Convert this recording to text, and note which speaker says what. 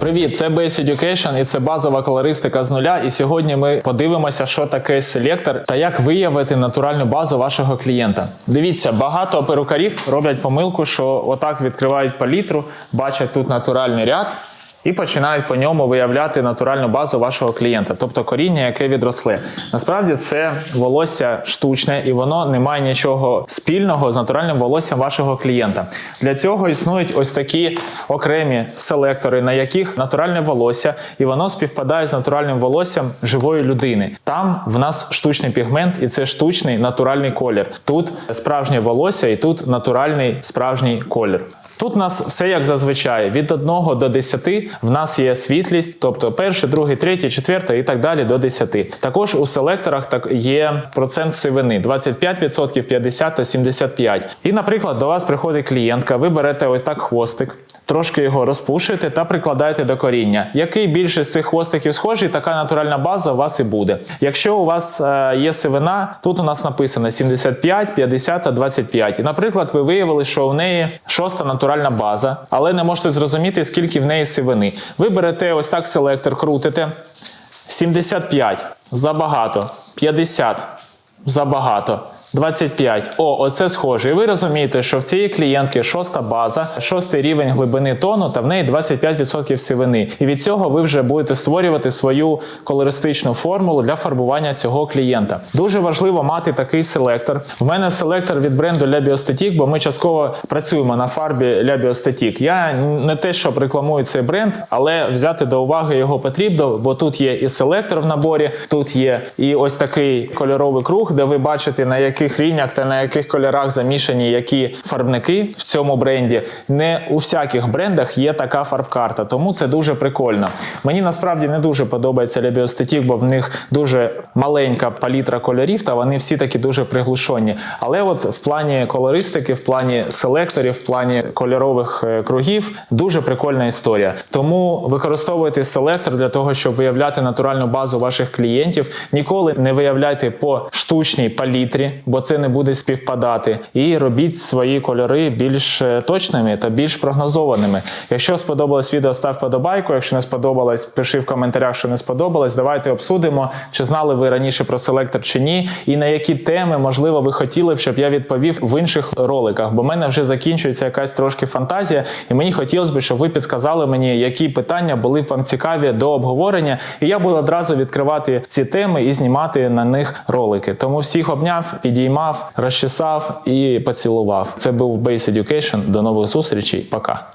Speaker 1: Привіт, це Base Education і це базова колористика з нуля. І сьогодні ми подивимося, що таке селектор та як виявити натуральну базу вашого клієнта. Дивіться, багато перукарів роблять помилку, що отак відкривають палітру, бачать тут натуральний ряд. І починають по ньому виявляти натуральну базу вашого клієнта, тобто коріння, яке відросле. Насправді це волосся штучне і воно не має нічого спільного з натуральним волоссям вашого клієнта. Для цього існують ось такі окремі селектори, на яких натуральне волосся, і воно співпадає з натуральним волоссям живої людини. Там в нас штучний пігмент, і це штучний натуральний колір. Тут справжнє волосся, і тут натуральний справжній колір. Тут у нас все як зазвичай. Від 1 до 10 в нас є світлість, тобто перший, другий, третій, четвертий і так далі до 10. Також у селекторах так є процент сивини 25%, 50 та 75. І, наприклад, до вас приходить клієнтка, ви берете ось так хвостик. Трошки його розпушуєте та прикладаєте до коріння. Який більше з цих хвостиків схожий, така натуральна база у вас і буде. Якщо у вас е, є сивина, тут у нас написано 75, 50 та 25. І, наприклад, ви виявили, що у неї шоста натуральна база, але не можете зрозуміти, скільки в неї сивини. Ви берете ось так селектор, крутите. 75 забагато, 50 забагато. 25. О, оце схоже. І ви розумієте, що в цієї клієнтки шоста база, шостий рівень глибини тону, та в неї 25% сивини. І від цього ви вже будете створювати свою колористичну формулу для фарбування цього клієнта. Дуже важливо мати такий селектор. В мене селектор від бренду La Biostatic, бо ми частково працюємо на фарбі La Biostatic. Я не те, що рекламую цей бренд, але взяти до уваги його потрібно, бо тут є і селектор в наборі, тут є і ось такий кольоровий круг, де ви бачите на яких рівнях та на яких кольорах замішані які фарбники в цьому бренді. Не у всяких брендах є така фарбкарта, тому це дуже прикольно. Мені насправді не дуже подобається La бо в них дуже маленька палітра кольорів, та вони всі такі дуже приглушені. Але от в плані колористики, в плані селекторів, в плані кольорових е, кругів дуже прикольна історія. Тому використовуйте селектор для того, щоб виявляти натуральну базу ваших клієнтів. Ніколи не виявляйте по штучній палітрі, бо це не буде співпадати. І робіть свої кольори більш е, точними та більш прогнозованими. Якщо сподобалось відео, став подобайку. Якщо не сподобалось, пиши в коментарях, що не сподобалось. Давайте обсудимо, чи знали ви раніше про селектор чи ні, і на які теми можливо ви хотіли б, щоб я відповів в інших роликах. Бо в мене вже закінчується якась трошки фантазія, і мені хотілося б, щоб ви підсказали мені, які питання були б вам цікаві до обговорення. І я буду одразу відкривати ці теми і знімати на них ролики. Тому всіх обняв, підіймав, розчесав і поцілував. Це був Base Education. До нових зустрічей. Пока.